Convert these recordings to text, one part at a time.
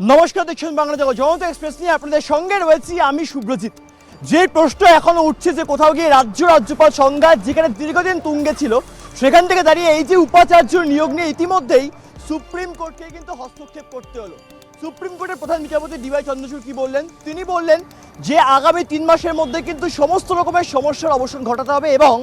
নমস্কার, দেখছেন বাংলা জগৎ। জনতা এক্সপ্রেস নিয়ে আপনাদের সঙ্গে রয়েছি আমি শুভ্রজিৎ যে প্রশ্ন এখনও উঠছে যে কোথাও গিয়ে রাজ্য রাজ্যপাল সংজ্ঞা যেখানে দীর্ঘদিন তুঙ্গে ছিল, সেখান থেকে দাঁড়িয়ে এই যে উপাচার্য নিয়োগ নিয়ে ইতিমধ্যেই সুপ্রিম কোর্টকে কিন্তু হস্তক্ষেপ করতে হলো। সুপ্রিম কোর্টের প্রধান বিচারপতি ডিওয়াই চন্দ্রচূড় কি বললেন? তিনি বললেন যে আগামী তিন মাসের মধ্যে কিন্তু সমস্ত রকমের সমস্যার অবসান ঘটাতে হবে এবং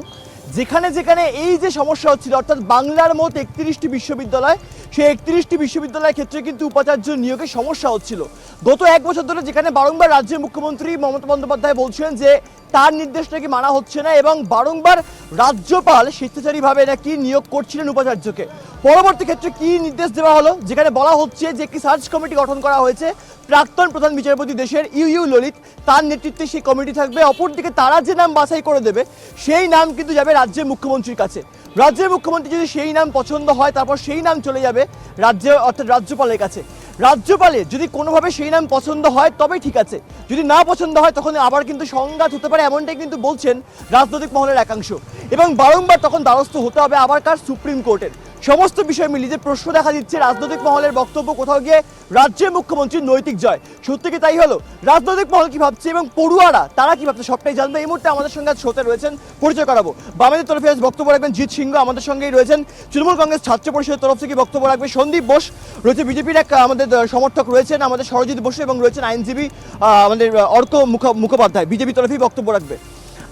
যেখানে যেখানে এই যে সমস্যা হচ্ছিল, অর্থাৎ বাংলার মোট একত্রিশটি বিশ্ববিদ্যালয়, সেই একত্রিশটি বিশ্ববিদ্যালয়ের ক্ষেত্রে কিন্তু উপাচার্য নিয়োগে সমস্যা হচ্ছিল। গত এক বছর ধরে যেখানে বারংবার রাজ্যের মুখ্যমন্ত্রী মমতা বন্দ্যোপাধ্যায় বলছিলেন যে, তার নির্দেশ নাকি মানা হচ্ছে না এবং বারংবার রাজ্যপাল স্বেচ্ছাচারীভাবে নাকি নিয়োগ করছিলেন উপাচার্যকে। পরবর্তী ক্ষেত্রে কি নির্দেশ দেওয়া হলো? যেখানে বলা হচ্ছে যে একটি সার্চ কমিটি গঠন করা হয়েছে প্রাক্তন প্রধান বিচারপতি দেশের ইউ ইউ ললিত। তার নেতৃত্বে সেই কমিটি থাকবে। অপরদিকে তারা যে নাম বাছাই করে দেবে, সেই নাম কিন্তু যাবে রাজ্যের মুখ্যমন্ত্রীর কাছে। রাজ্যের মুখ্যমন্ত্রী যদি সেই নাম পছন্দ হয়, তারপর সেই নাম চলে যাবে রাজ্য অর্থাৎ রাজ্যপালের কাছে। রাজ্যপালে যদি কোনোভাবে সেই নাম পছন্দ হয় তবে ঠিক আছে। যদি না পছন্দ হয়, তখন আবার কিন্তু সংঘাত হতে পারে, এমনটাই কিন্তু বলছেন রাজনৈতিক মহলের একাংশ। এবং বারংবার তখন দ্বারস্থ হতে হবে আবার কার? সুপ্রিম কোর্টের। সমস্ত বিষয় মিলিয়ে যে প্রশ্ন দেখা দিচ্ছে, রাজনৈতিক মহলের বক্তব্য কোথাও গিয়ে রাজ্যের মুখ্যমন্ত্রীর নৈতিক জয়। সত্যি কি তাই হলো? রাজনৈতিক মহল কি ভাবছে এবং পড়ুয়ারা, তারা কি ভাবছে? সবটাই জানবে। এই মুহূর্তে আমাদের সঙ্গে আজ শোতে রয়েছেন, পরিচয় করাবো। বামেদের তরফে আজ বক্তব্য রাখবেন জিৎ সিংহ। আমাদের সঙ্গেই রয়েছেন তৃণমূল কংগ্রেস ছাত্র পরিষদের তরফ থেকে বক্তব্য রাখবে সন্দীপ বোস। রয়েছে বিজেপির এক, আমাদের সমর্থক রয়েছেন আমাদের সরজিৎ বসু এবং রয়েছেন আইনজীবী আমাদের অর্ক মুখ- মুখোপাধ্যায়। বিজেপি তরফেই বক্তব্য রাখবে।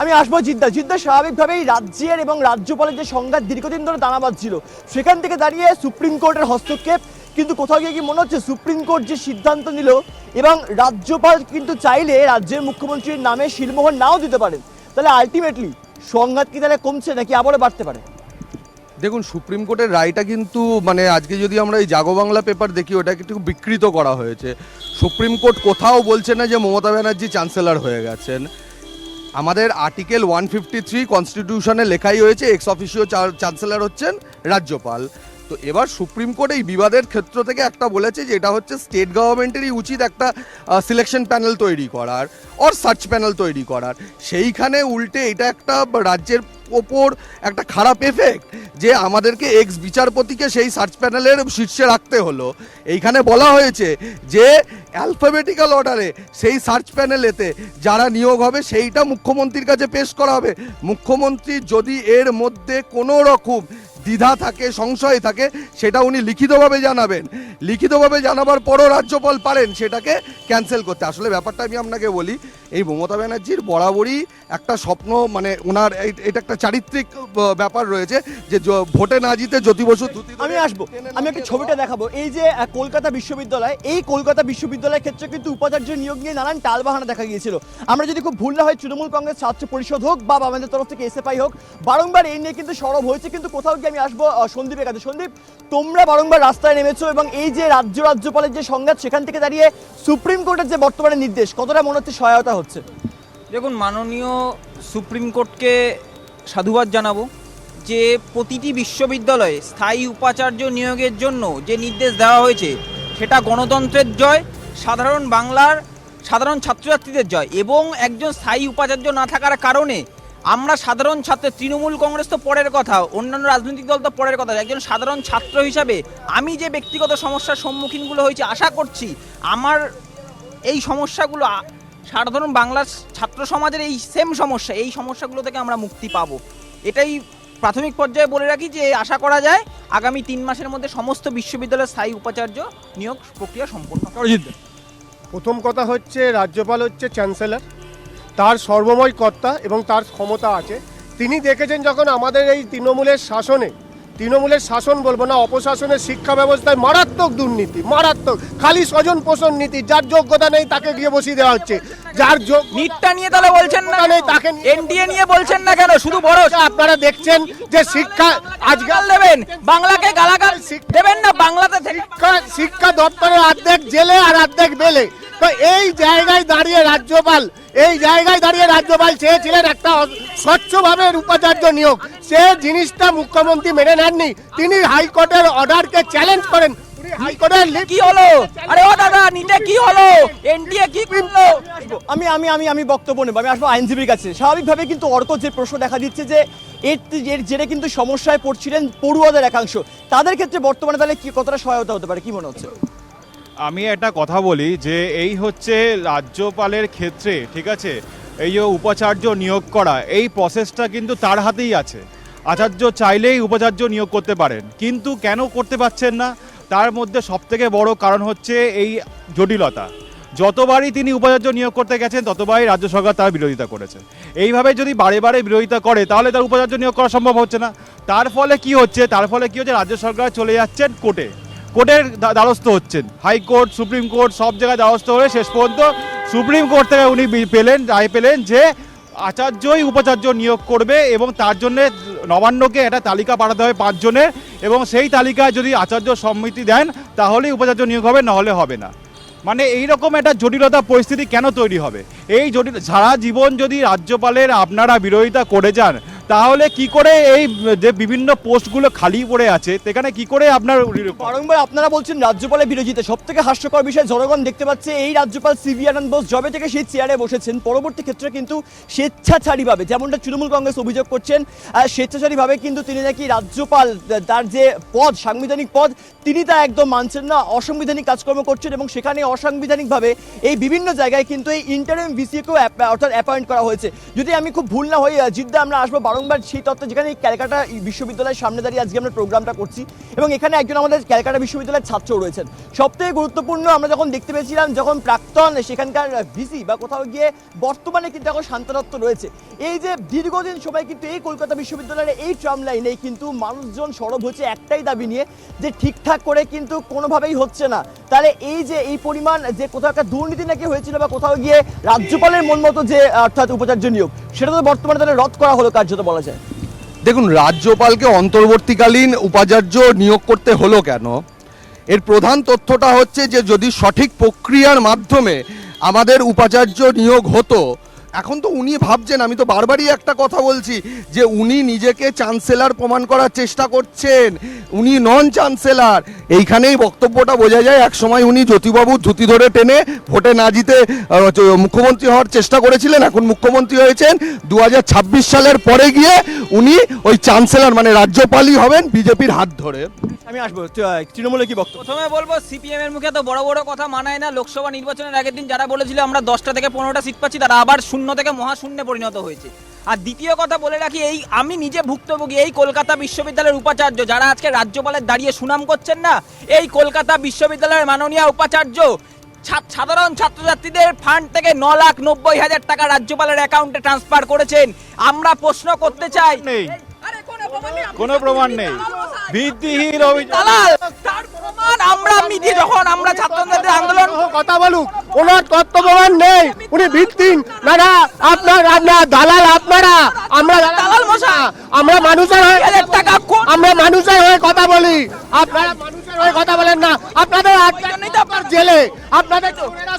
আমি আসব জিদ্দা। জিদ্দা স্বাভাবিকভাবেই রাজ্যের এবং রাজ্যপালের যে সংঘাত দীর্ঘদিন ধরে দানা বাঁধছিল সেখান থেকে দাঁড়িয়ে সুপ্রিম কোর্টের হস্তক্ষেপ। কিন্তু কোথাও গিয়ে কি মনে হচ্ছে সুপ্রিম কোর্ট যে সিদ্ধান্ত নিল, এবং রাজ্যপাল কিন্তু চাইলে রাজ্যের মুখ্যমন্ত্রীর নামে শিলমোহর নাও দিতে পারেন। তাহলে আলটিমেটলি সংঘাত কি তাহলে কমছে নাকি আবারও বাড়তে পারে? দেখুন, সুপ্রিম কোর্টের রায়টা কিন্তু মানে আজকে যদি আমরা এই জাগো বাংলা পেপার দেখি, ওটাকে একটু বিকৃত করা হয়েছে। সুপ্রিম কোর্ট কোথাও বলছে না যে মমতা ব্যানার্জি চ্যান্সেলর হয়ে গেছেন। আমাদের আর্টিকেল ওয়ান ফিফটি থ্রি কনস্টিটিউশনে লেখাই হয়েছে এক্স অফিসিও চ্যান্সেলর হচ্ছেন রাজ্যপাল। তো এবার সুপ্রিম কোর্ট এই বিবাদের ক্ষেত্র থেকে একটা বলেছে যে এটা হচ্ছে স্টেট গভর্নমেন্টেরই উচিত একটা সিলেকশন প্যানেল তৈরি করার অর সার্চ প্যানেল তৈরি করার। সেইখানে উল্টে এটা একটা রাজ্যের ওপর একটা খারাপ এফেক্ট যে আমাদেরকে এক্স বিচারপতিকে সেই সার্চ প্যানেলের শীর্ষে রাখতে হলো। এইখানে বলা হয়েছে যে অ্যালফাবেটিক্যাল অর্ডারে সেই সার্চ প্যানেলেতে যারা নিয়োগ হবে, সেইটা মুখ্যমন্ত্রীর কাছে পেশ করা হবে। মুখ্যমন্ত্রী যদি এর মধ্যে কোনো রকম দ্বিধা থাকে, সংশয় থাকে, সেটা উনি লিখিতভাবে জানাবেন। লিখিতভাবে জানাবার পরও রাজ্যপাল পারেন, সেটাকে ক্যান্সেল করতে। আসলে ব্যাপারটা আমি আপনাকে বলি এই মমতা ব্যানার্জির বরাবরই একটা স্বপ্ন মানে ওনার এটা একটা চারিত্রিক ব্যাপার রয়েছে যে ভোটে না জিতে জ্যোতি বসু আমি আসব। আমি একটা ছবিটা দেখাবো। এই যে কলকাতা বিশ্ববিদ্যালয় এই কলকাতা বিশ্ববিদ্যালয়ের ক্ষেত্রে কিন্তু উপাচার্য নিয়োগ নিয়ে নানান টালবাহানা দেখা গিয়েছিল। আমরা যদি খুব ভুল না হয় তৃণমূল কংগ্রেস ছাত্র পরিষদ হোক বা আমাদের তরফ থেকে এসএফআই হোক বারংবার এই নিয়ে কিন্তু সরব হয়েছে। কিন্তু কোথাও গিয়ে আমি আসব সন্দীপের কাছে। সন্দীপ তোমরা বারংবার রাস্তায় নেমেছো এবং এই যে রাজ্য রাজ্যপালের যে সংঘাত সেখান থেকে দাঁড়িয়ে সুপ্রিম কোর্টের যে বর্তমানে নির্দেশ কতটা মনে হচ্ছে সহায়তা হচ্ছে। দেখুন, মাননীয় সুপ্রিম কোর্টকে সাধুবাদ জানাব যে প্রতিটি বিশ্ববিদ্যালয়ে স্থায়ী উপাচার্য নিয়োগের জন্য যে নির্দেশ দেওয়া হয়েছে, সেটা গণতন্ত্রের জয়, সাধারণ বাংলার সাধারণ ছাত্রছাত্রীদের জয় এবং একজন স্থায়ী উপাচার্য না থাকার কারণে আমরা সাধারণ ছাত্র, তৃণমূল কংগ্রেস তো পরের কথা, অন্যান্য রাজনৈতিক দল তো পরের কথা। একজন সাধারণ ছাত্র হিসাবে আমি যে ব্যক্তিগত সমস্যার সম্মুখীনগুলো হয়েছি, আশা করছি আমার এই সমস্যাগুলো সাধারণ বাংলার ছাত্র সমাজের এই সেম সমস্যা এই সমস্যাগুলো থেকে আমরা মুক্তি পাবো। এটাই প্রাথমিক পর্যায়ে বলে রাখি যে আশা করা যায় আগামী তিন মাসের মধ্যে সমস্ত বিশ্ববিদ্যালয়ের স্থায়ী উপাচার্য নিয়োগ প্রক্রিয়া সম্পন্ন প্রথম কথা হচ্ছে রাজ্যপাল হচ্ছে চ্যান্সেলর। তার সর্বময় কর্তা এবং তার ক্ষমতা আছে। তিনি দেখেছেন যখন আমাদের এই তৃণমূলের শাসনে তৃণমূলের শাসন বলব না অপশাসনের শিক্ষা ব্যবস্থায় মারাত্মক দুর্নীতি মারাত্মক খালি স্বজন পোষণ নীতি যার যোগ্যতা নেই তাকে গিয়ে বসিয়ে দেওয়া হচ্ছে। যার নিটটা নিয়ে তাহলে বলছেন না। নেই, তাকে এনডিএ নিয়ে বলছেন না কেন? শুধু বড় আপনারা দেখছেন যে শিক্ষা আজকাল দেবেন। বাংলাকে গালাগাল দেবেন না বাংলাতে শিক্ষা শিক্ষা দপ্তরের অর্ধেক জেলে আর অর্ধেক বেলে। তো এই জায়গায় দাঁড়িয়ে রাজ্যপাল এই জায়গায় দাঁড়িয়ে রাজ্যপাল চেয়েছিলেন একটা স্বচ্ছভাবে উপাচার্য নিয়োগ। সে জিনিসটা মুখ্যমন্ত্রী মেনে নেননি। তিনি হাইকোর্টের অর্ডারকে চ্যালেঞ্জ করেন। উনি হাইকোর্টের লিভ কি হলো? আরে ও দাদা নিটে কি হলো? এনডিএ কি করল? আমি আমি আমি আমি বক্তব্য নেব। আমি আসব আইনজীবীর কাছে। স্বাভাবিকভাবে কিন্তু অর্ক যে প্রশ্ন দেখা দিচ্ছে যে এর এর জেরে কিন্তু সমস্যায় পড়ছিলেন পড়ুয়াদের একাংশ। তাদের ক্ষেত্রে বর্তমানে তাহলে কি কতটা সহায়তা হতে পারে? কি মনে হচ্ছে? আমি একটা কথা বলি যে এই হচ্ছে রাজ্যপালের ক্ষেত্রে, ঠিক আছে, এই যে উপাচার্য নিয়োগ করা, এই প্রসেসটা কিন্তু তার হাতেই আছে। আচার্য চাইলেই উপাচার্য নিয়োগ করতে পারেন, কিন্তু কেন করতে পারছেন না? তার মধ্যে সবথেকে বড় কারণ হচ্ছে এই জটিলতা। যতবারই তিনি উপাচার্য নিয়োগ করতে গেছেন, ততবারই রাজ্য সরকার তার বিরোধিতা করেছে। এইভাবে যদি বারে বারে বিরোধিতা করে, তাহলে তার উপাচার্য নিয়োগ করা সম্ভব হচ্ছে না। তার ফলে কি হচ্ছে? তার ফলে কি হচ্ছে? রাজ্য সরকার চলে যাচ্ছেন কোর্টে। কোর্টের দ্বা- দ্বারস্থ হচ্ছেন। হাইকোর্ট সুপ্রিম কোর্ট, সব জায়গায় দ্বারস্থ হয়ে শেষ পর্যন্ত সুপ্রিম কোর্ট থেকে উনি পেলেন, রায় পেলেন যে আচার্যই উপাচার্য নিয়োগ করবে এবং তার জন্যে নবান্নকে একটা তালিকা পাঠাতে হবে পাঁচজনের এবং সেই তালিকায় যদি আচার্য সম্মতি দেন, তাহলেই উপাচার্য নিয়োগ হবে, নাহলে হবে না। মানে এইরকম একটা জটিলতা পরিস্থিতি কেন তৈরি হবে? এই জটিল সারা জীবন যদি রাজ্যপালের আপনারা বিরোধিতা করে যান তাহলে কি করে এই, যে বিভিন্ন পোস্টগুলো খালি পড়ে আছে, সেখানে কি করে আপনার বারংবার আপনারা বলছেন রাজ্যপালের বিরোধিতা। সব থেকে হাস্যকর বিষয়, জনগণ দেখতে পাচ্ছে এই রাজ্যপাল সিভি আনন্দ বোস জবে থেকে সেই চেয়ারে বসেছেন। পরবর্তী ক্ষেত্রে কিন্তু স্বেচ্ছাচারীভাবে যেমনটা তৃণমূল কংগ্রেস অভিযোগ করছেন স্বেচ্ছাচারীভাবে কিন্তু তিনি নাকি রাজ্যপাল তার যে পদ, সাংবিধানিক পদ, তিনি তা একদম মানছেন না। অসাংবিধানিক কাজকর্ম করছেন এবং সেখানে অসাংবিধানিকভাবে এই বিভিন্ন জায়গায় কিন্তু এই ইন্টারিম ভিসিকেও অর্থাৎ অ্যাপয়েন্ট করা হয়েছে। যদি আমি খুব ভুল না হই জিদ্দা, আমরা আসব বারংবার সেই তত্ত্ব যেখানে ক্যালকাটা বিশ্ববিদ্যালয়ের সামনে দাঁড়িয়ে আজকে আমরা প্রোগ্রামটা করছি এবং এখানে একজন আমাদের ক্যালকাটা বিশ্ববিদ্যালয়ের ছাত্র রয়েছেন। সবথেকে গুরুত্বপূর্ণ আমরা যখন দেখতে পেয়েছিলাম যখন প্রাক্তন সেখানকার ভিসি বা কোথাও গিয়ে বর্তমানে কিন্তু এখন শান্তরত্ব রয়েছে, এই যে দীর্ঘদিন সময় কিন্তু এই কলকাতা বিশ্ববিদ্যালয়ের এই ট্রাম লাইনে কিন্তু মানুষজন সরব হচ্ছে একটাই দাবি নিয়ে যে ঠিকঠাক করে কিন্তু কোনোভাবেই হচ্ছে না। তাহলে এই যে এই পরিমাণ যে কোথাও একটা দুর্নীতি নাকি হয়েছিল বা কোথাও গিয়ে রাজ্যপালের মন মতো যে অর্থাৎ উপাচার্য নিয়োগ, সেটা তো বর্তমানে তাহলে রদ করা হলো কার্যত। বলা যায়? দেখুন, রাজ্যপালকে অন্তর্বর্তীকালীন উপাচার্য নিয়োগ করতে হলো কেন? এর প্রধান তথ্যটা হচ্ছে যে, যদি সঠিক প্রক্রিয়ার মাধ্যমে আমাদের উপাচার্য নিয়োগ হতো এখন তো উনি ভাবছেন আমি তো বারবারই একটা কথা বলছি যে উনি নিজেকে চান্সেলার প্রমাণ করার চেষ্টা করছেন। উনি নন চান্সেলার এইখানেই বক্তব্যটা বোঝা যায় এক সময় উনি জ্যোতিবাবু ধুতি ধরে টেনে ভোটে না জিতে মুখ্যমন্ত্রী হওয়ার চেষ্টা করেছিলেন এখন মুখ্যমন্ত্রী হয়েছেন। দু হাজার ছাব্বিশ সালের পরে গিয়ে উনি ওই চান্সেলর মানে রাজ্যপালই হবেন বিজেপির হাত ধরে। আমি আসব তৃণমূলে কি বক্তব্য? প্রথমে বলব সিপিএম এর মুখে তো বড় বড় কথা মানায় না। লোকসভা নির্বাচনের আগের দিন যারা বলেছিল আমরা দশটা থেকে পনেরোটা সিট পাচ্ছি তারা আবার শূন্য থেকে মহাশূন্যে পরিণত হয়েছে। আর দ্বিতীয় কথা বলে রাখি এই আমি নিজে ভুক্তভোগী এই কলকাতা বিশ্ববিদ্যালয়ের উপাচার্য যারা আজকে রাজ্যপালের দাঁড়িয়ে সুনাম করছেন না এই কলকাতা বিশ্ববিদ্যালয়ের মাননীয় উপাচার্য সাধারণ ছাত্রছাত্রীদের ফান্ড থেকে ন লাখ নব্বই হাজার টাকা রাজ্যপালের অ্যাকাউন্টে ট্রান্সফার করেছেন। আমরা প্রশ্ন করতে চাই কোনো প্রমাণ নেই। ভিত্তিহীন অভিযোগ যখন আমরা ছাত্রদের আন্দোলন কথা বলুক ওনার নেই। উনি ভিত্তিন না না আপনার আপনার দালাল আপনারা। আমরা দালাল মশাই। আমরা মানুষের হয়ে টাকা আমরা মানুষের হয়ে কথা বলি। আপনারা মানুষের হয়ে কথা বলেন না। আপনাদের আটজনই তো আপনার জেলে। আপনাদের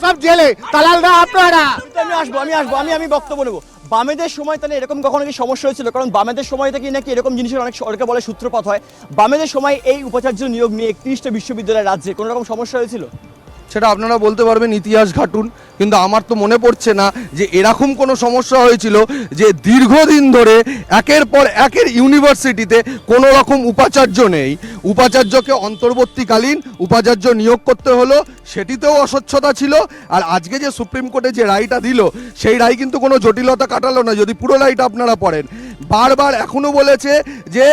সব জেলে। দালালরা আপনারা। আমি আসব আমি আসব আমি আমি বক্তব্য নেব। বামেদের সময় তাহলে এরকম কখনো কি সমস্যা হয়েছিল? কারণ বামেদের সময় থেকে নাকি এরকম জিনিসের অনেক অনেকে বলে সূত্রপাত হয়। বামেদের সময় এই উপাচার্য নিয়োগ নিয়ে একত্রিশটা বিশ্ববিদ্যালয় রাজ্যে কোনো রকম সমস্যা হয়েছিল? সেটা আপনারা বলতে পারবেন ইতিহাস ঘাটুন, কিন্তু আমার তো মনে পড়ছে না যে এরকম কোনো সমস্যা হয়েছিল যে দীর্ঘদিন ধরে একের পর একের ইউনিভার্সিটিতে কোনো রকম উপাচার্য নেই। উপাচার্যকে অন্তর্বর্তীকালীন উপাচার্য নিয়োগ করতে হলো, সেটিতেও অস্বচ্ছতা ছিল, আর আজকে যে সুপ্রিম কোর্টে যে রায়টা দিল, সেই রায় কিন্তু কোনো জটিলতা কাটালো না, যদি পুরো রায়টা আপনারা পড়েন। বারবার এখনও বলেছে যে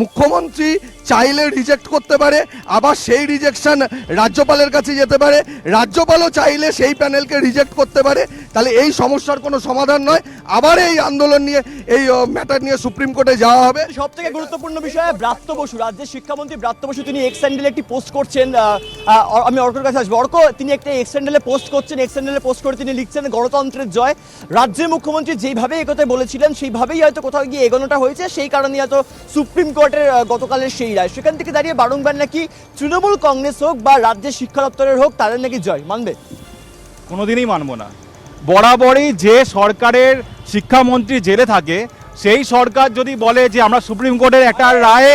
মুখ্যমন্ত্রী চাইলে রিজেক্ট করতে পারে, আবার সেই রিজেকশন রাজ্যপালের কাছে যেতে পারে। রাজ্যপালও চাইলে সেই প্যানেলকে রিজেক্ট করতে পারে। তাহলে এই সমস্যার কোনো সমাধান নয়। আবার এই আন্দোলন নিয়ে, এই ম্যাটার নিয়ে সুপ্রিম কোর্টে যাওয়া হবে। সব থেকে গুরুত্বপূর্ণ বিষয়, ব্রাত্য বসু, রাজ্যের শিক্ষামন্ত্রী ব্রাত্য বসু, তিনি এক্স হ্যান্ডেলে একটি পোস্ট করছেন আমি অর্কর কাছে আসব। অর্ক, তিনি একটা এক্স হ্যান্ডেলে পোস্ট করছেন এক্স হ্যান্ডেলে পোস্ট করে তিনি লিখছেন, গণতন্ত্রের জয়। রাজ্যের মুখ্যমন্ত্রী যেইভাবে এগোতে বলেছিলেন, সেইভাবেই হয়তো কোথাও গিয়ে এগোনোটা হয়েছে। সেই কারণে হয়তো সুপ্রিম কোর্টের গতকালের সেই রায়। সেখান থেকে দাঁড়িয়ে বারংবার নাকি তৃণমূল কংগ্রেস হোক বা রাজ্যের শিক্ষা দপ্তরের হোক, তাদের নাকি জয়। মানবে? কোনোদিনই মানব না। বরাবরই যে সরকারের শিক্ষামন্ত্রী জেলে থাকে, সেই সরকার যদি বলে যে আমরা সুপ্রিম কোর্টের একটা রায়ে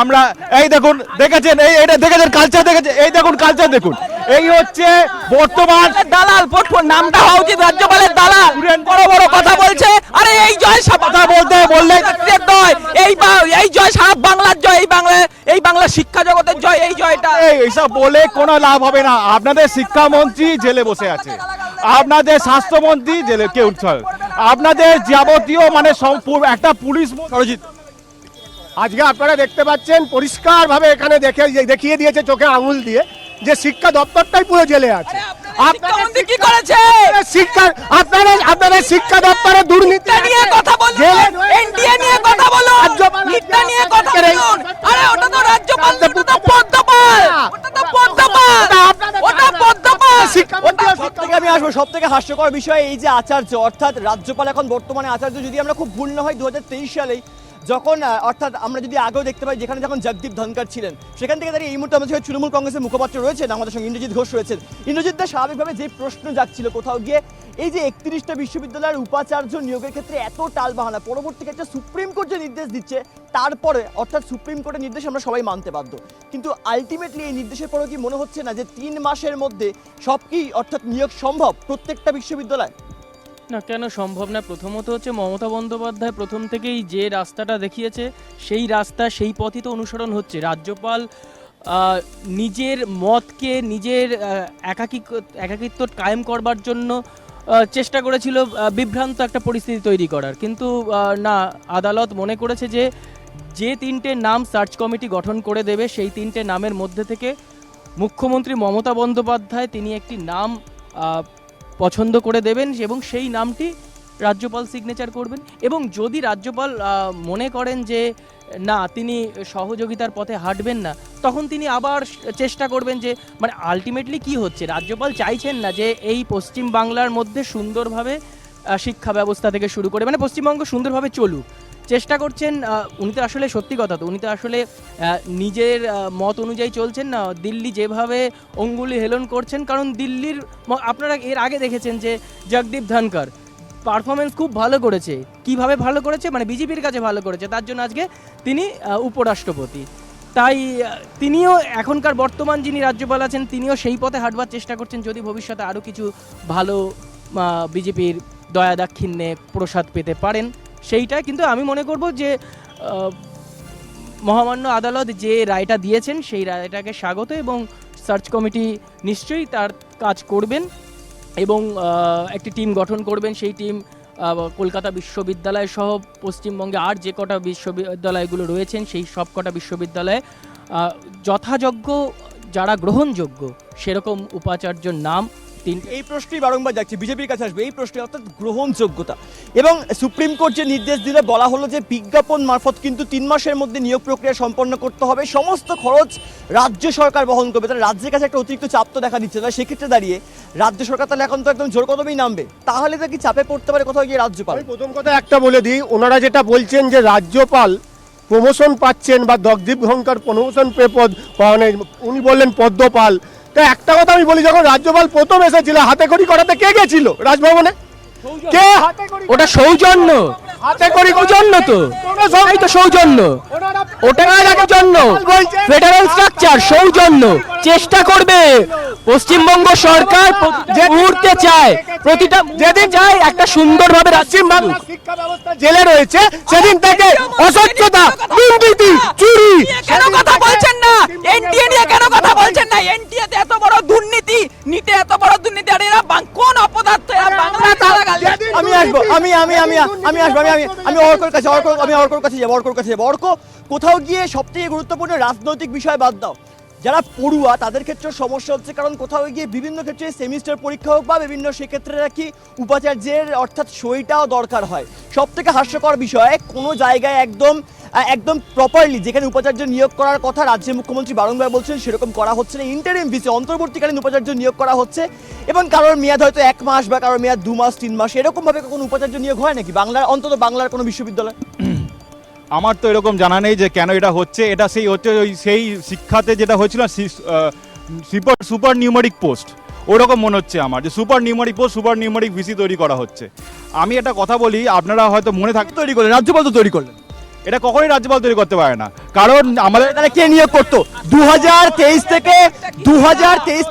আমরা এই দেখুন, দেখেছেন? এই এটা দেখেছেন? কালচার দেখেছেন? এই দেখুন কালচার দেখুন। এই হচ্ছে বর্তমান দালাল পটফোর নামটা হওয়া উচিত রাজ্যপালের দালাল। বড় বড় কথা বলছে। আরে এই জয় কথা বলতে বললে জয় এই বা- এই জয় সারা বাংলার জয় এই বাংলা এই বাংলা শিক্ষা জগতের জয় এই জয়টা। এই এইসব বলে কোনো লাভ হবে না। আপনাদের শিক্ষামন্ত্রী জেলে বসে আছে। আপনাদের স্বাস্থ্যমন্ত্রী জেলে কেউ আপনাদের যাবতীয় মানে সম্পূর্ণ একটা পুলিশ সরজিৎ। আজকে আপনারা দেখতে পাচ্ছেন পরিষ্কারভাবে এখানে দেখে দেখিয়ে দিয়েছে চোখে আঙুল দিয়ে। যে শিক্ষা দপ্তরটাই পুরো জেলে আছে। শিক্ষামন্ত্রী কি করেছে? শিক্ষা আপনারা আপনাদের শিক্ষা দপ্তরে দুর্নীতি নিয়ে কথা বলুন। এনডিএ নিয়ে কথা বলুন। রাজ্যপাল নিয়ে কথা বলুন। আরে ওটা তো রাজ্যপাল ওটা তো পদ্মপাল। ওটা তো পদ্মপাল। ওটা পদ্মপাল। সব থেকে আমি আসব সব থেকে হাস্যকর বিষয় এই যে আচার্য অর্থাৎ রাজ্যপাল এখন বর্তমানে আচার্য যদি আমরা খুব ভুল না হয় দু সালেই যখন অর্থাৎ আমরা যদি আগেও দেখতে পাই যেখানে যখন জগদীপ ধনকর ছিলেন, সেখান থেকে দাঁড়িয়ে এই মুহূর্তে আমাদের সঙ্গে তৃণমূল কংগ্রেসের মুখপাত্র রয়েছেন আমাদের সঙ্গে ইন্দ্রজিৎ ঘোষ রয়েছেন। ইন্দ্রজিৎ দা, স্বাভাবিকভাবে যে প্রশ্ন যাচ্ছিল কোথাও গিয়ে, এই যে একত্রিশটা বিশ্ববিদ্যালয়ের উপাচার্য নিয়োগের ক্ষেত্রে এত টাল বাহানা পরবর্তী ক্ষেত্রে সুপ্রিম কোর্ট যে নির্দেশ দিচ্ছে, তারপরে অর্থাৎ সুপ্রিম কোর্টের নির্দেশ আমরা সবাই মানতে বাধ্য। কিন্তু আলটিমেটলি এই নির্দেশের পরেও কি মনে হচ্ছে না যে তিন মাসের মধ্যে সব কি অর্থাৎ নিয়োগ সম্ভব প্রত্যেকটা বিশ্ববিদ্যালয়? না, কেন সম্ভব না? প্রথমত হচ্ছে মমতা বন্দ্যোপাধ্যায় প্রথম থেকেই যে রাস্তাটা দেখিয়েছে, সেই রাস্তা, সেই পথই তো অনুসরণ হচ্ছে। রাজ্যপাল নিজের মতকে নিজের একাকী, একাকিত্ব কায়েম করবার জন্য চেষ্টা করেছিল বিভ্রান্ত একটা পরিস্থিতি তৈরি করার। কিন্তু না, আদালত মনে করেছে যে যে তিনটে নাম সার্চ কমিটি গঠন করে দেবে, সেই তিনটে নামের মধ্যে থেকে মুখ্যমন্ত্রী মমতা বন্দ্যোপাধ্যায়, তিনি একটি নাম পছন্দ করে দেবেন এবং সেই নামটি রাজ্যপাল সিগনেচার করবেন। এবং যদি রাজ্যপাল মনে করেন যে না, তিনি সহযোগিতার পথে হাঁটবেন না, তখন তিনি আবার চেষ্টা করবেন যে মানে আলটিমেটলি কি হচ্ছে? রাজ্যপাল চাইছেন না যে এই পশ্চিম বাংলার মধ্যে সুন্দরভাবে শিক্ষা ব্যবস্থা থেকে শুরু করে মানে পশ্চিমবঙ্গ সুন্দরভাবে চলুক। চেষ্টা করছেন উনি তো আসলে সত্যি কথা তো, উনি তো আসলে নিজের মত অনুযায়ী চলছেন না, দিল্লি যেভাবে অঙ্গুলি হেলন করছেন, কারণ দিল্লির আপনারা এর আগে দেখেছেন যে জগদীপ ধনকর পারফরমেন্স খুব ভালো করেছে। কীভাবে ভালো করেছে? মানে বিজেপির কাছে ভালো করেছে, তার জন্য আজকে তিনি উপরাষ্ট্রপতি। তাই তিনিও এখনকার বর্তমান যিনি রাজ্যপাল আছেন, তিনিও সেই পথে হাঁটবার চেষ্টা করছেন, যদি ভবিষ্যতে আরও কিছু ভালো বিজেপির দয়া দাক্ষিণ্যে প্রসাদ পেতে পারেন। সেইটাই কিন্তু আমি মনে করব যে মহামান্য আদালত যে রায়টা দিয়েছেন সেই রায়টাকে স্বাগত এবং সার্চ কমিটি নিশ্চয়ই তার কাজ করবেন এবং একটি টিম গঠন করবেন। সেই টিম কলকাতা বিশ্ববিদ্যালয় সহ পশ্চিমবঙ্গে আর যে কটা বিশ্ববিদ্যালয়গুলো রয়েছেন সেই সব কটা বিশ্ববিদ্যালয়ে যথাযোগ্য যারা গ্রহণযোগ্য সেরকম উপাচার্যর নাম তিনটে। এই প্রশ্নই বারংবার যাচ্ছে, বিজেপির কাছে আসবে। এই প্রশ্নে অর্থাৎ গ্রহণযোগ্যতা। এবং সুপ্রিম কোর্ট যে নির্দেশ দিলে বলা হলো যে বিজ্ঞাপন মারফত কিন্তু তিন মাসের মধ্যে নিয়োগ প্রক্রিয়া সম্পন্ন করতে হবে, সমস্ত খরচ রাজ্য সরকার বহন করবে। তাহলে রাজ্যের কাছে একটা অতিরিক্ত চাপ তো দেখা দিচ্ছে। না সেক্ষেত্রে দাঁড়িয়ে রাজ্য সরকার তাহলে এখন তো একদম জোর কদমেই নামবে। তাহলে তো কি চাপে পড়তে পারে কোথাও গিয়ে রাজ্যপাল? প্রথম কথা একটা বলে দিই, ওনারা যেটা বলছেন যে রাজ্যপাল প্রমোশন পাচ্ছেন বা দগদীপ ঘঙ্কার প্রমোশন পেয়ে পদ মানে উনি বললেন পদ্মপাল তা একটা কথা আমি বলি যখন রাজ্যপাল প্রথম এসেছিল হাতে করি করাতে কে গেছিল রাজভবনে? কে? ওটা সৌজন্য। হাতে করি সৌজন্য তো। কোনো ওটাই তো সৌজন্য। ওটাই সৌজন্য বলছেন- ফেডারেল স্ট্রাকচার সৌজন্য। চেষ্টা করবে। পশ্চিমবঙ্গ সরকার যে মুহূর্তে চায় প্রতিটা যেদিন চায় একটা সুন্দরভাবে শিক্ষা ব্যবস্থা জেলে রয়েছে। সেদিন থেকে অস্বচ্ছতা দুর্নীতি চুরি। কেন কথা বলছেন না? এনটিএ নিয়ে কেন কথা বলছেন না? এনটিএ তে এত বড় দুর্নীতি নিতে এত বড় দুর্নীতি আর এরা কোন অপদার্থ? এরা বাংলা আমি আসব আমি আমি আমি আমি আসব। আমি আমি আমি অর্কর কাছে অর্ক আমি অর্কর কাছে যাব অর্কর কাছে যাব। অর্ক কোথাও গিয়ে সবথেকে গুরুত্বপূর্ণ রাজনৈতিক বিষয় বাদ দাও। যারা পড়ুয়া, তাদের ক্ষেত্রে সমস্যা হচ্ছে। কারণ কোথাও গিয়ে বিভিন্ন ক্ষেত্রে সেমিস্টার পরীক্ষা হোক বা বিভিন্ন সেক্ষেত্রে নাকি উপাচার্যের অর্থাৎ সইটাও দরকার হয়। সব থেকে হাস্যকর বিষয়, কোনো জায়গায় একদম একদম প্রপারলি যেখানে উপাচার্য নিয়োগ করার কথা রাজ্যের মুখ্যমন্ত্রী বারংবার বলছেন, সেরকম করা হচ্ছে না। ইন্টারিম ভিসে অন্তর্বর্তীকালীন উপাচার্য নিয়োগ করা হচ্ছে এবং কারোর মেয়াদ হয়তো এক মাস বা কারোর মেয়াদ দু মাস, তিন মাস এরকম ভাবে কোনো উপাচার্য নিয়োগ হয় নাকি? বাংলার, অন্তত বাংলার কোনো বিশ্ববিদ্যালয়? আমার তো এরকম জানা নেই যে কেন এটা হচ্ছে। এটা সেই হচ্ছে ওই সেই শিক্ষাতে যেটা হয়েছিল সুপার সুপার নিউমারিক পোস্ট। ওরকম মনে হচ্ছে আমার যে super numeric post, super numeric VC তৈরি করা হচ্ছে। আমি একটা কথা বলি, আপনারা হয়তো মনে থাকে তৈরি করলেন, রাজ্যপাল তো তৈরি করলেন। এটা কখনোই রাজ্যপাল তৈরি করতে পারে না। কারণ আমাদের তাহলে কে নিয়োগ করতো? দু থেকে দু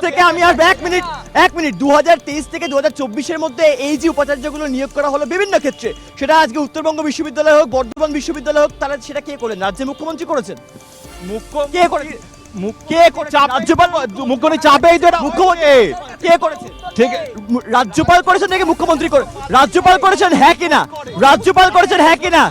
থেকে আমি আর এক মিনিট এক মিনিট দুই হাজার তেইশ থেকে দু হাজার মধ্যে এই যে উপাচার্যগুলো নিয়োগ করা হলো বিভিন্ন ক্ষেত্রে সেটা আজকে উত্তরবঙ্গ বিশ্ববিদ্যালয় হোক বর্ধমান বিশ্ববিদ্যালয় হোক তারা সেটা কে করলেন রাজ্যের মুখ্যমন্ত্রী করেছেন। মুখ্য কে রাজ্যপাল মুখ্যমন্ত্রী করেছেন নাকি মুখ্যমন্ত্রী করে রাজ্যপাল করেছেন হ্যাঁ কিনা রাজ্যপাল করেছেন হ্যাঁ কিনা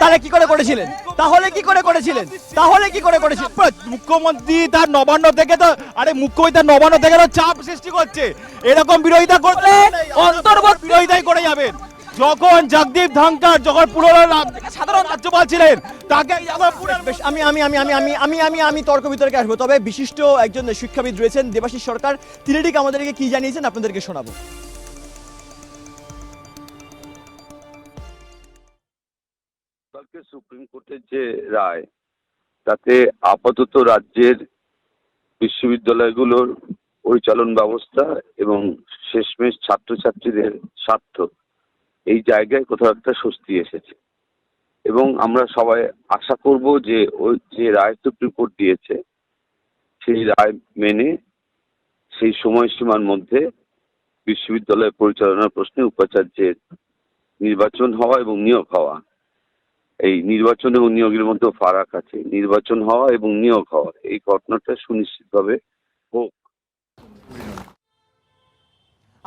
তাহলে কি করে করেছিলেন? তাহলে কি করে করেছিলেন? তাহলে কি করে করেছিলেন? মুখ্যমন্ত্রী তার নবান্ন থেকে তো আরে মুখ্যমন্ত্রী তার নবান্ন থেকে তো চাপ সৃষ্টি করছে। এরকম বিরোধিতা করলে অন্তর্গত বিরোধিতাই করে যাবেন। যখন জগদীপ ধনকর যখন পুরনো সাধারণ রাজ্যপাল ছিলেন তাকে বেশ আমি আমি আমি আমি আমি আমি আমি আমি তর্ক বিতর্কে আসব। তবে বিশিষ্ট একজন শিক্ষাবিদ রয়েছেন দেবাশিস সরকার। তিনি ঠিক আমাদেরকে কি জানিয়েছেন আপনাদেরকে শোনাবো। কালকে সুপ্রিম কোর্টের যে রায় তাতে আপাতত রাজ্যের বিশ্ববিদ্যালয়গুলোর পরিচালন ব্যবস্থা এবং শেষমেশ ছাত্রছাত্রীদের স্বার্থ এই জায়গায় কোথাও একটা স্বস্তি এসেছে। এবং আমরা সবাই আশা করব যে ওই যে রায় সুপ্রিম কোর্ট দিয়েছে, সেই রায় মেনে সেই সময়সীমার মধ্যে বিশ্ববিদ্যালয় পরিচালনার প্রশ্নে উপাচার্যের নির্বাচন হওয়া এবং নিয়োগ হওয়া, এই নির্বাচন এবং নিয়োগের মধ্যে ফারাক আছে। নির্বাচন হওয়া এবং নিয়োগ হওয়া, এই ঘটনাটা সুনিশ্চিতভাবে হোক।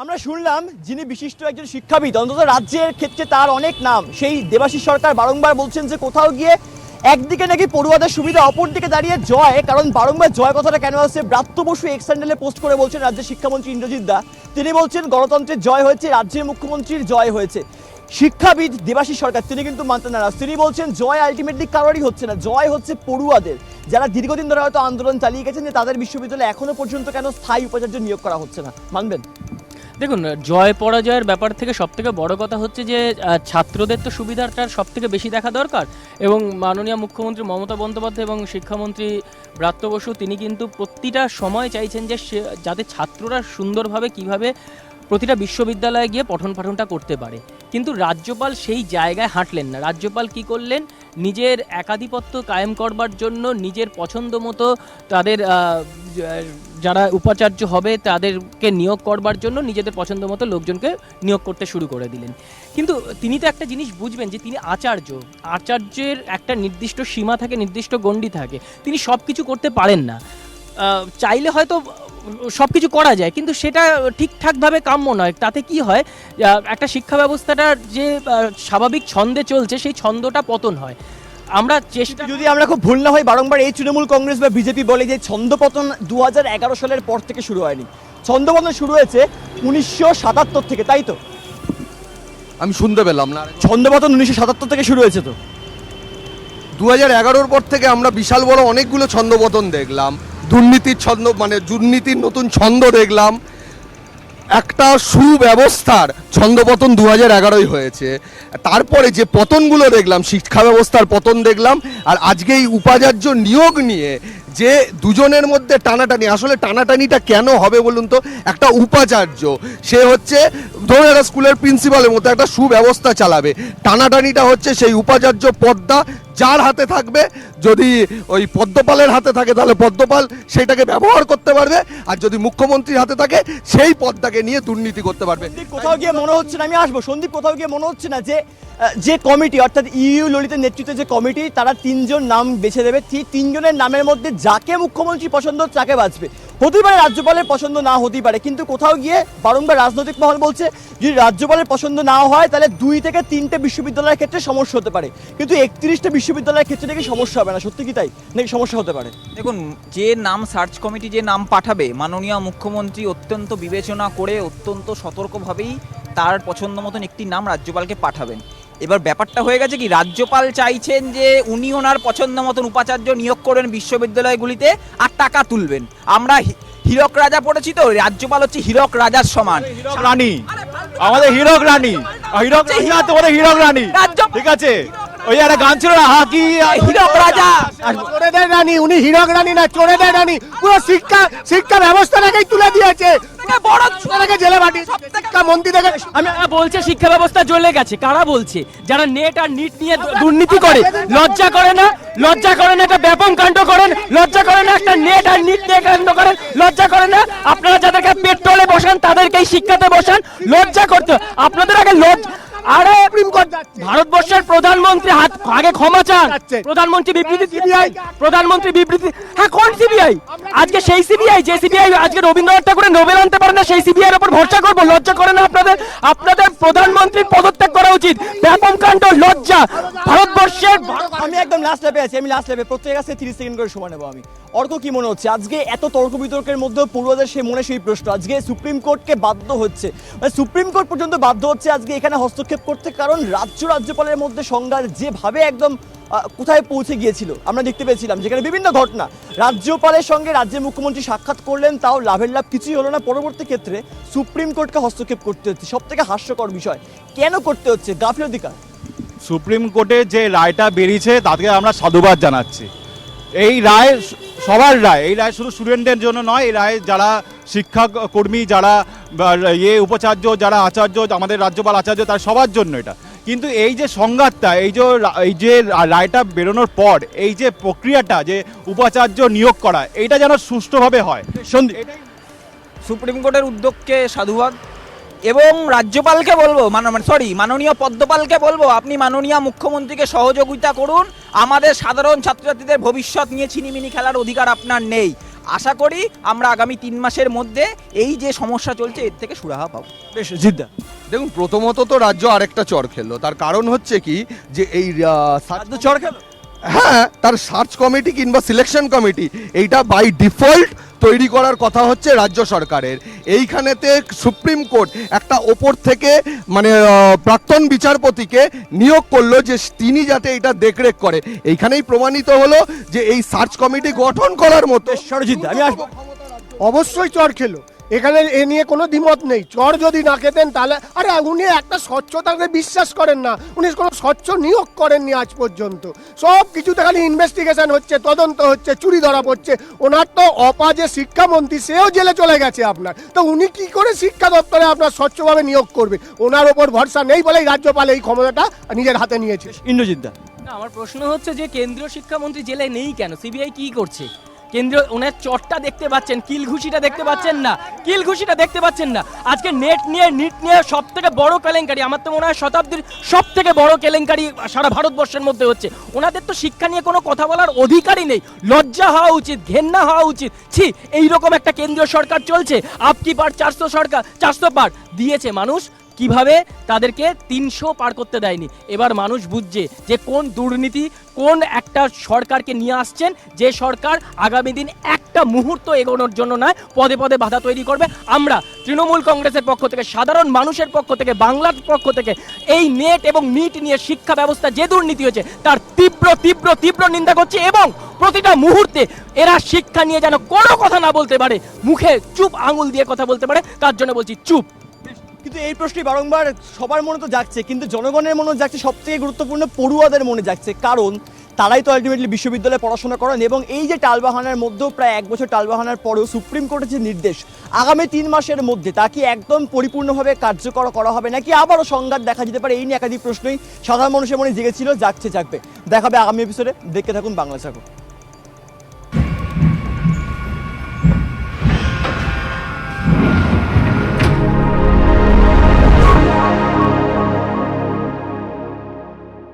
আমরা শুনলাম যিনি বিশিষ্ট একজন শিক্ষাবিদ, অন্তত রাজ্যের ক্ষেত্রে তার অনেক নাম। সেই দেবাশিস সরকার বারংবার বলছেন যে কোথাও গিয়ে একদিকে নাকি পড়ুয়াদের সুবিধা, অপরদিকে দাঁড়িয়ে জয়, কারণ বারংবার জয় কথাটা কেন আসছে? ব্রাত্য বসু এক্স হ্যান্ডেলে পোস্ট করে বলছেন রাজ্যের শিক্ষামন্ত্রী ইন্দ্রজিৎ দা। তিনি বলছেন গণতন্ত্রের জয় হয়েছে, রাজ্যের মুখ্যমন্ত্রীর জয় হয়েছে। শিক্ষাবিদ দেবাশী সরকার, তিনি কিন্তু মানতেন নারাজ তিনি বলছেন, জয় আলটিমেটলি কারোরই হচ্ছে না, জয় হচ্ছে পড়ুয়াদের। যারা দীর্ঘদিন ধরে হয়তো আন্দোলন চালিয়ে গেছেন যে তাদের বিশ্ববিদ্যালয়ে এখনও পর্যন্ত কেন স্থায়ী উপাচার্য নিয়োগ করা হচ্ছে না। মানবেন? দেখুন, জয় পরাজয়ের ব্যাপার থেকে সব থেকে বড় কথা হচ্ছে যে ছাত্রদের তো সুবিধাটা সব থেকে বেশি দেখা দরকার। এবং মাননীয় মুখ্যমন্ত্রী মমতা বন্দ্যোপাধ্যায় এবং শিক্ষামন্ত্রী ব্রাত্য বসু, তিনি কিন্তু প্রতিটা সময় চাইছেন যে যাতে ছাত্ররা সুন্দরভাবে কীভাবে প্রতিটা বিশ্ববিদ্যালয়ে গিয়ে পঠন পাঠনটা করতে পারে। কিন্তু রাজ্যপাল সেই জায়গায় হাঁটলেন না। রাজ্যপাল কি করলেন? নিজের একাধিপত্য কায়েম করবার জন্য নিজের পছন্দ মতো তাদের যারা উপাচার্য হবে, তাদেরকে নিয়োগ করবার জন্য নিজেদের পছন্দ মতো লোকজনকে নিয়োগ করতে শুরু করে দিলেন। কিন্তু তিনি তো একটা জিনিস বুঝবেন যে তিনি আচার্য। আচার্যের একটা নির্দিষ্ট সীমা থাকে, নির্দিষ্ট গণ্ডি থাকে। তিনি সব কিছু করতে পারেন না। চাইলে হয়তো সব কিছু করা যায়, কিন্তু সেটা ঠিকঠাকভাবে কাম্য নয়। তাতে কি হয় একটা শিক্ষা ব্যবস্থাটার যে স্বাভাবিক ছন্দে চলছে, সেই ছন্দটা পতন হয়। আমরা চেষ্টা যদি আমরা খুব ভুল না হয় বারংবার এই তৃণমূল কংগ্রেস বা বিজেপি বলে যে ছন্দপতন দু হাজার এগারো সালের পর থেকে শুরু হয়নি। ছন্দপতন শুরু হয়েছে উনিশশো সাতাত্তর থেকে তাই তো? আমি শুনতে পেলাম না। ছন্দপতন উনিশশো সাতাত্তর থেকে শুরু হয়েছে তো। দু হাজার এগারোর পর থেকে আমরা বিশাল বড় অনেকগুলো ছন্দপতন দেখলাম। দুর্নীতির ছন্দ মানে দুর্নীতির নতুন ছন্দ দেখলাম। একটা সুব্যবস্থার ছন্দপতন দু হাজার এগারোই হয়েছে। তারপরে যে পতনগুলো দেখলাম, শিক্ষা ব্যবস্থার পতন দেখলাম, আর আজকে এই উপাচার্য নিয়োগ নিয়ে যে দুজনের মধ্যে টানাটানি, আসলে টানাটানিটা কেন হবে বলুন তো? একটা উপাচার্য, সে হচ্ছে, ধরুন একটা স্কুলের প্রিন্সিপালের মতো একটা সুব্যবস্থা চালাবে। টানাটানিটা হচ্ছে সেই উপাচার্য পদ্মা যার হাতে থাকবে, যদি ওই পদ্মপালের হাতে থাকে, তাহলে পদ্মপাল সেটাকে ব্যবহার করতে পারবে, আর যদি মুখ্যমন্ত্রীর হাতে থাকে, সেই পদ্মাকে নিয়ে দুর্নীতি করতে পারবে। কোথাও গিয়ে মনে হচ্ছে না, আমি আসব। সন্দীপ, কোথাও গিয়ে মনে হচ্ছে না যে যে কমিটি, অর্থাৎ ইউ, ললিতের নেতৃত্বে যে কমিটি, তারা তিনজন নাম বেছে দেবে। তিনজনের নামের মধ্যে যাকে মুখ্যমন্ত্রী পছন্দ, তাকে বাঁচবে। হতেই পারে রাজ্যপালের পছন্দ না হতেই পারে, কিন্তু কোথাও গিয়ে বারংবার রাজনৈতিক মহল বলছে, যদি রাজ্যপালের পছন্দ না হয়, তাহলে দুই থেকে তিনটে বিশ্ববিদ্যালয়ের ক্ষেত্রে সমস্যা হতে পারে। কিন্তু একত্রিশটা বিশ্ববিদ্যালয়ের ক্ষেত্রে নাকি সমস্যা হবে না, সত্যি কি তাই? নাকি সমস্যা হতে পারে? দেখুন, যে নাম সার্চ কমিটি যে নাম পাঠাবে, মাননীয় মুখ্যমন্ত্রী অত্যন্ত বিবেচনা করে অত্যন্ত সতর্কভাবেই তার পছন্দ মতন একটি নাম রাজ্যপালকে পাঠাবেন। এবার ব্যাপারটা হয়ে গেছে কি রাজ্যপাল চাইছেন যে উনি ওনার পছন্দ মতন উপাচার্য নিয়োগ করেন বিশ্ববিদ্যালয়গুলিতে আর টাকা তুলবেন। আমরা হীরক রাজা পড়েছি তো রাজ্যপাল হচ্ছে হীরক রাজার সমান। রানী। আমাদের হীরক রানী। হিরক তোমাদের হিরক রানী। ঠিক আছে? ওই একটা গান ছিল না হাকি হীরক রাজা। চোরেদের রানী উনি হীরক রানী না চোরেদের রানী। পুরো শিক্ষা শিক্ষা ব্যবস্থাটাকেই তুলে দিয়েছে। বড় থেকে জেলে বাটি শিক্ষা মন্ত্রী থেকে আমি বলছে শিক্ষা ব্যবস্থা জ্বলে গেছে। কারা বলছে? যারা নেট আর নিট নিয়ে দুর্নীতি করে। লজ্জা করে না? লজ্জা করে না? একটা কাণ্ড করেন। লজ্জা করে না? একটা নেট আর নিট নিয়ে কাণ্ড করেন। লজ্জা করে না? আপনারা যাদেরকে পেট্রোলে বসান তাদেরকেই শিক্ষাতে বসান। লজ্জা করতে আপনাদের আগে লজ্জা আরে সুপ্রিম কোর্ট ভারতবর্ষের প্রধানমন্ত্রী হাত আগে ক্ষমা চান। প্রধানমন্ত্রী বিবৃতি সিবিআই প্রধানমন্ত্রী বিবৃতি হ্যাঁ কোন সিবিআই আজকে সেই সিবিআই যে সিবিআই আজকে রবীন্দ্রনাথ ঠাকুরের নোবেল আনতে পারে না সেই সিবিআই এর উপর ভরসা করব। লজ্জা করে না আপনাদের? আপনাদের প্রধানমন্ত্রীর পদত্যাগ করা উচিত। ব্যাপক কাণ্ড লজ্জা। ভারতবর্ষের আমি একদম লাস্ট ল্যাপে আছি আমি লাস্ট ল্যাপে প্রত্যেকের কাছে তিরিশ সেকেন্ড করে সময় নেব আমি। অর্ক কি মনে হচ্ছে? আজকে এত তর্ক বিতর্কের মধ্যেও পড়ুয়াদের সে মনে সেই প্রশ্ন। আজকে সুপ্রিম কোর্টকে বাধ্য হচ্ছে। মানে সুপ্রিম কোর্ট পর্যন্ত বাধ্য হচ্ছে আজকে এখানে হস্তক্ষেপ করতে, কারণ রাজ্য রাজ্যপালের মধ্যে সংঘাত যেভাবে একদম কোথায় পৌঁছে গিয়েছিল, আমরা দেখতে পেয়েছিলাম, যেখানে বিভিন্ন ঘটনা। রাজ্যপালের সঙ্গে রাজ্যের মুখ্যমন্ত্রী সাক্ষাৎ করলেন, তাও লাভের লাভ কিছুই হলো না। পরবর্তী ক্ষেত্রে সুপ্রিম কোর্টকে হস্তক্ষেপ করতে হচ্ছে। সব থেকে হাস্যকর বিষয়, কেন করতে হচ্ছে? গাফিলতিকার সুপ্রিম কোর্টের যে রায়টা বেরিয়েছে, তাকে আমরা সাধুবাদ জানাচ্ছি। এই রায় সবার রায় এই রায় শুধু স্টুডেন্টদের জন্য নয় এই রায় যারা শিক্ষা কর্মী যারা ইয়ে উপাচার্য যারা আচার্য আমাদের রাজ্যপাল আচার্য তার সবার জন্য এটা। কিন্তু এই যে সংঘাতটা এই যে এই যে রায়টা বেরোনোর পর এই যে প্রক্রিয়াটা যে উপাচার্য নিয়োগ করা এইটা যেন সুষ্ঠুভাবে হয়। সুপ্রিম কোর্টের উদ্যোগকে সাধুবাদ। এবং রাজ্যপালকে বলব মানে সরি মাননীয় পদ্মপালকে বলব আপনি মাননীয় মুখ্যমন্ত্রীকে সহযোগিতা করুন। আমাদের সাধারণ ছাত্রছাত্রীদের ভবিষ্যৎ নিয়ে ছিনিমিনি খেলার অধিকার আপনার নেই। আশা করি আমরা আগামী তিন মাসের মধ্যে এই যে সমস্যা চলছে এর থেকে সুরাহা পাবো। বেশ জিদ্দা দেখুন প্রথমত তো রাজ্য আরেকটা চর খেললো। তার কারণ হচ্ছে কি যে এই চড় খেলো হ্যাঁ তার সার্চ কমিটি কিংবা সিলেকশন কমিটি এইটা বাই ডিফল্ট তৈরি করার কথা হচ্ছে রাজ্য সরকারের। এইখানেতে সুপ্রিম কোর্ট একটা ওপর থেকে মানে প্রাক্তন বিচারপতিকে নিয়োগ করল যে তিনি যাতে এটা দেখরেখ করে। এইখানেই প্রমাণিত হলো যে এই সার্চ কমিটি গঠন করার মতো আমি অবশ্যই চর খেলো। এখানে এ নিয়ে কোনো দ্বিমত নেই। চর যদি না খেতেন তাহলে আরে উনি একটা স্বচ্ছতাকে বিশ্বাস করেন না। উনি কোনো স্বচ্ছ নিয়োগ করেননি আজ পর্যন্ত। সব কিছুতে খালি ইনভেস্টিগেশন হচ্ছে তদন্ত হচ্ছে চুরি ধরা পড়ছে। ওনার তো অপা যে শিক্ষামন্ত্রী সেও জেলে চলে গেছে আপনার। তো উনি কি করে শিক্ষা দপ্তরে আপনার স্বচ্ছভাবে নিয়োগ করবে ওনার ওপর ভরসা নেই বলেই রাজ্যপাল এই ক্ষমতাটা নিজের হাতে নিয়েছে। ইন্দ্রজিৎদা না আমার প্রশ্ন হচ্ছে যে কেন্দ্রীয় শিক্ষামন্ত্রী জেলে নেই কেন? সিবিআই কি করছে? কেন্দ্রীয় ওনার চটটা দেখতে পাচ্ছেন কিল ঘুষিটা দেখতে পাচ্ছেন না কিল ঘুষিটা দেখতে পাচ্ছেন না। আজকে নেট নিয়ে নিট নিয়ে সব থেকে বড় কেলেঙ্কারি, আমার তো মনে হয় শতাব্দীর সব থেকে বড় কেলেঙ্কারি সারা ভারতবর্ষের মধ্যে হচ্ছে। ওনাদের তো শিক্ষা নিয়ে কোনো কথা বলার অধিকারই নেই। লজ্জা হওয়া উচিত, ঘেন্না হওয়া উচিত। ছি, এইরকম একটা কেন্দ্রীয় সরকার চলছে। আপকি পার চারশো সরকার, চারশো পার দিয়েছে মানুষ। কীভাবে তাদেরকে তিনশো পার করতে দেয়নি? এবার মানুষ বুঝছে যে কোন দুর্নীতি, কোন একটা সরকারকে নিয়ে আসছেন, যে সরকার আগামী দিন একটা মুহূর্ত এগোনোর জন্য নয়, পদে পদে বাধা তৈরি করবে। আমরা তৃণমূল কংগ্রেসের পক্ষ থেকে, সাধারণ মানুষের পক্ষ থেকে, বাংলার পক্ষ থেকে এই নেট এবং নিট নিয়ে শিক্ষা ব্যবস্থা যে দুর্নীতি হয়েছে, তার তীব্র তীব্র তীব্র নিন্দা করছে এবং প্রতিটা মুহূর্তে এরা শিক্ষা নিয়ে যেন কোনো কথা না বলতে পারে, মুখে চুপ আঙুল দিয়ে কথা বলতে পারে, তার জন্য বলছি চুপ। কিন্তু এই প্রশ্নই বারংবার সবার মনে তো যাচ্ছে কিন্তু জনগণের মনে যাচ্ছে সব থেকে গুরুত্বপূর্ণ পড়ুয়াদের মনে যাচ্ছে কারণ তারাই তো আলটিমেটলি বিশ্ববিদ্যালয়ে পড়াশোনা করেন এবং এই যে টালবাহানার মধ্যেও প্রায় এক বছর টালবাহানার পরেও সুপ্রিম কোর্টের যে নির্দেশ, আগামী তিন মাসের মধ্যে তা কি একদম পরিপূর্ণভাবে কার্যকর করা হবে নাকি আবারও সংঘাত দেখা যেতে পারে? এই নিয়ে একাধিক প্রশ্নই সাধারণ মানুষের মনে জেগেছিল, জাগছে, জাগবে। দেখাবে আগামী এপিসোডে দেখতে থাকুন বাংলা সাগর।